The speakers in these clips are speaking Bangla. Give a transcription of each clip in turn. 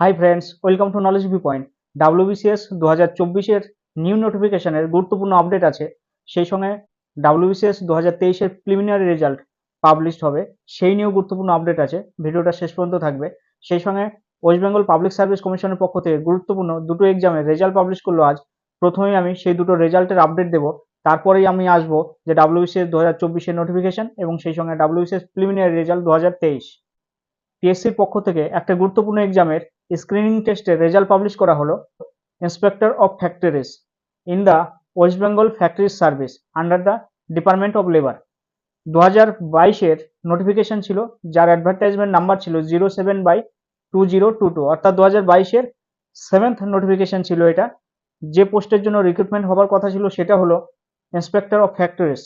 Hi friends welcome to knowledge view point WBCS দু হাজার চব্বিশের নিউ নোটিফিকেশনের গুরুত্বপূর্ণ আপডেট আছে। সেই সঙ্গে ডাব্লিউবিসিএস দু হাজার তেইশের প্রিলিমিনারি রেজাল্ট পাবলিশড হবে। সেই নিয়েও গুরুত্বপূর্ণ আপডেট আছে। ভিডিওটা শেষ পর্যন্ত থাকবে। সেই সঙ্গে ওয়েস্ট বেঙ্গল পাবলিক সার্ভিস কমিশনের পক্ষ থেকে গুরুত্বপূর্ণ দুটো এক্সামের রেজাল্ট পাবলিশ করল আজ। প্রথমেই আমি সেই দুটো রেজাল্টের আপডেট দেবো। তারপরেই আমি আসব যে ডাব্লিউবিসিএস দু হাজার চব্বিশের নোটিফিকেশন এবং সেই সঙ্গে ডাব্লিউবিসিএস প্রিলিমিনারি রেজাল্ট দু হাজার তেইশ। পিএসসির পক্ষ থেকে একটা গুরুত্বপূর্ণ এক্সামের স্ক্রিনিং টেস্টের রেজাল্ট পাবলিশ করা হলো inspector of factories in the West Bengal factories service under the department of labour দু হাজার বাইশের নোটিফিকেশন ছিল, যার অ্যাডভার্টাইজমেন্ট নাম্বার ছিল zero seven by two zero two two অর্থাৎ দু হাজার বাইশের সেভেন্থ নোটিফিকেশন ছিল এটা। যে পোস্টের জন্য রিক্রুটমেন্ট হবার কথা ছিল সেটা হলো ইন্সপেক্টর অফ ফ্যাক্টরিজ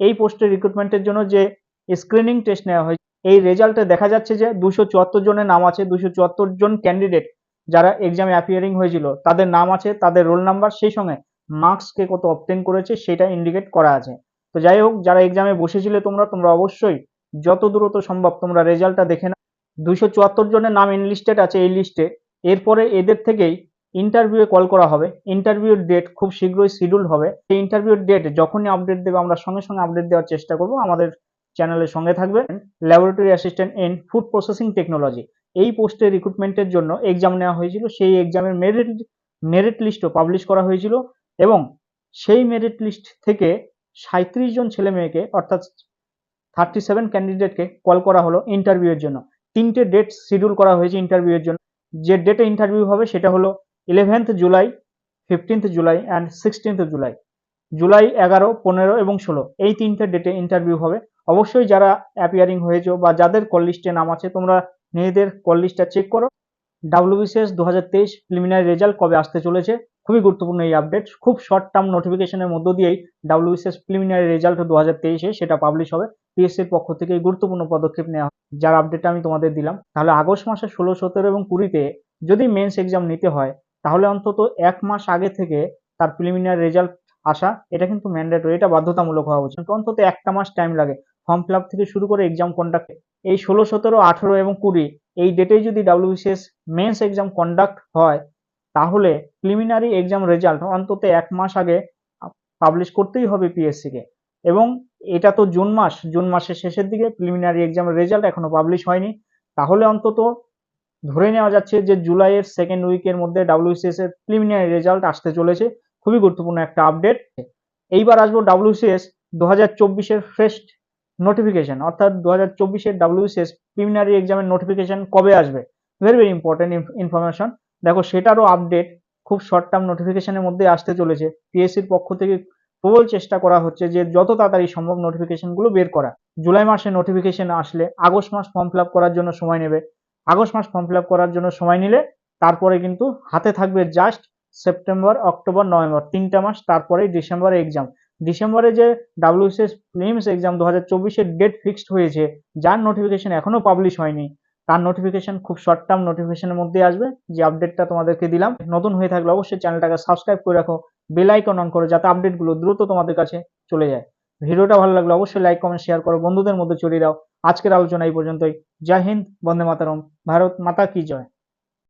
এই পোস্টের রিক্রুটমেন্টের জন্য যে স্ক্রিনিং টেস্ট নেওয়া হয়েছে এই রেজাল্টে দেখা যাচ্ছে যে দুশো চুয়াত্তর জনের নাম আছে, দুশো চুয়াত্তর জন ক্যান্ডিডেট যারা এক্সামে অ্যাপিয়ারিং হয়েছিল, তাদের নাম আছে, তাদের রোল নাম্বার সেই সঙ্গে মার্কস কে কত অবটেন করেছে সেটা ইন্ডিকেট করা আছে। তো যাই হোক, যারা এক্সামে বসেছিলে তোমরা তোমরা অবশ্যই যত দ্রুত সম্ভব তোমরা রেজাল্টটা দেখে না দুশো চুয়াত্তর জনের নাম ইনলিস্টেড আছে এই লিস্টে এরপরে এদের থেকেই ইন্টারভিউয়ে কল করা হবে। ইন্টারভিউর ডেট খুব শীঘ্রই শিডিউল হবে। সেই ইন্টারভিউর ডেট যখনই আপডেট দেবে, আমরা সঙ্গে সঙ্গে আপডেট দেওয়ার চেষ্টা করব। আমাদের চ্যানেলের সঙ্গে থাকবে laboratory assistant in food processing technology এই পোস্টে রিক্রুটমেন্টের জন্য এক্সাম নেওয়া হয়েছিল। সেই এক্সামের মেরিট মেরিট লিস্টও পাবলিশ করা হয়েছিল এবং সেই মেরিট লিস্ট থেকে সাঁত্রিশ জন ছেলে মেয়েকে, অর্থাৎ থার্টি সেভেন ক্যান্ডিডেটকে কল করা হলো ইন্টারভিউয়ের জন্য। তিনটে ডেট শিডিউল করা হয়েছে ইন্টারভিউয়ের জন্য। যে ডেটে ইন্টারভিউ হবে সেটা হলো eleventh July fifteenth July and sixteenth July July এগারো, পনেরো এবং ষোলো। এই তিনটে ডেটে ইন্টারভিউ হবে। অবশ্যই যারা অ্যাপিয়ারিং হয়েছো বা যাদের কল লিস্টে নাম আছে, তোমরা নিজেদের কল লিস্টটা চেক করো। ডাব্লিউবিসিএস দু হাজার তেইশ প্রিলিমিনারি রেজাল্ট কবে আসতে চলেছে, খুবই গুরুত্বপূর্ণ এই আপডেট খুব শর্ট টার্ম নোটিফিকেশনের মধ্য দিয়েই ডাব্লিউবিসিএস প্রিলিমিনারি রেজাল্ট দু হাজার তেইশে সেটা পাবলিশ হবে। পিএসসির পক্ষ থেকে গুরুত্বপূর্ণ পদক্ষেপ নেওয়া যার আপডেটটা আমি তোমাদের দিলাম, তাহলে আগস্ট মাসে ষোলো, সতেরো এবং কুড়িতে যদি মেন্স এক্সাম নিতে হয়, তাহলে অন্তত এক মাস আগে থেকে তার প্রিলিমিনারি রেজাল্ট আসা, এটা কিন্তু ম্যান্ডেটরি এটা বাধ্যতামূলক হওয়া উচিত। অন্তত একটা মাস টাইম লাগে। ফর্ম ফিল থেকে শুরু করে এক্সাম কন্ডাক্ট এই ষোলো, সতেরো, আঠেরো এবং কুড়ি, এই ডেটেই যদি ডাব্লিউবিসিএস মেন্স এক্সাম কন্ডাক্ট হয়, তাহলে প্রিলিমিনারি এক্সাম রেজাল্ট অন্তত এক মাস আগে পাবলিশ করতেই হবে পিএসসিকে এবং এটা তো জুন মাস, জুন মাসের শেষের দিকে প্রিলিমিনারি এক্সামের রেজাল্ট এখনও পাবলিশ হয়নি। তাহলে অন্তত ধরে নেওয়া যাচ্ছে যে জুলাইয়ের সেকেন্ড উইকের মধ্যে ডাব্লিউসিএস এর প্রিলিমিনারি রেজাল্ট আসতে চলেছে। খুবই গুরুত্বপূর্ণ একটা আপডেট এইবার আসব ডাব্লিউসিএস দু হাজার চব্বিশের ফ্রেস্ট নোটিফিকেশন অর্থাৎ দু হাজার চব্বিশের ডাব্লিউসিএস প্রিলিমিনারি এক্সামের নোটিফিকেশন কবে আসবে? ভেরি ভেরি ইম্পর্টেন্ট ইনফরমেশন দেখো, সেটারও আপডেট খুব শর্ট টার্ম নোটিফিকেশনের মধ্যে আসতে চলেছে। পিএসসির পক্ষ থেকে প্রবল চেষ্টা করা হচ্ছে যে যত তাড়াতাড়ি সম্ভব নোটিফিকেশনগুলো বের করা। জুলাই মাসে নোটিফিকেশন আসলে আগস্ট মাস ফর্ম ফিল করার জন্য সময় নেবে। আগস্ট মাস ফর্ম ফিল করার জন্য সময় নিলে তারপরে কিন্তু হাতে থাকবে জাস্ট সেপ্টেম্বর অক্টোবর নভেম্বর তিনটা মাস তারপরে ডিসেম্বরে এক্সাম ডিসেম্বরে যে ডাব্লিউসিএস প্রিলিমস এক্সাম দু হাজার ডেট ফিক্সড হয়েছে, যার নোটিফিকেশন এখনও পাবলিশ হয়নি। তার নোটিফিকেশন খুব শর্ট টার্ম নোটিফিকেশনের মধ্যে আসবে, যে আপডেটটা তোমাদেরকে দিলাম। নতুন হয়ে থাকলে অবশ্যই চ্যানেলটাকে সাবস্ক্রাইব করে রাখো বেল আইকন অন করো, যাতে আপডেটগুলো দ্রুত তোমাদের কাছে চলে যায়। ভিডিওটা ভালো লাগলে অবশ্যই লাইক কমেন্ট শেয়ার করো, বন্ধুদের মধ্যে ছড়িয়ে দাও। আজকের আলোচনা এই পর্যন্তই। জয় হিন্দ, বন্দে মাতারম, ভারত মাতা কি জয়।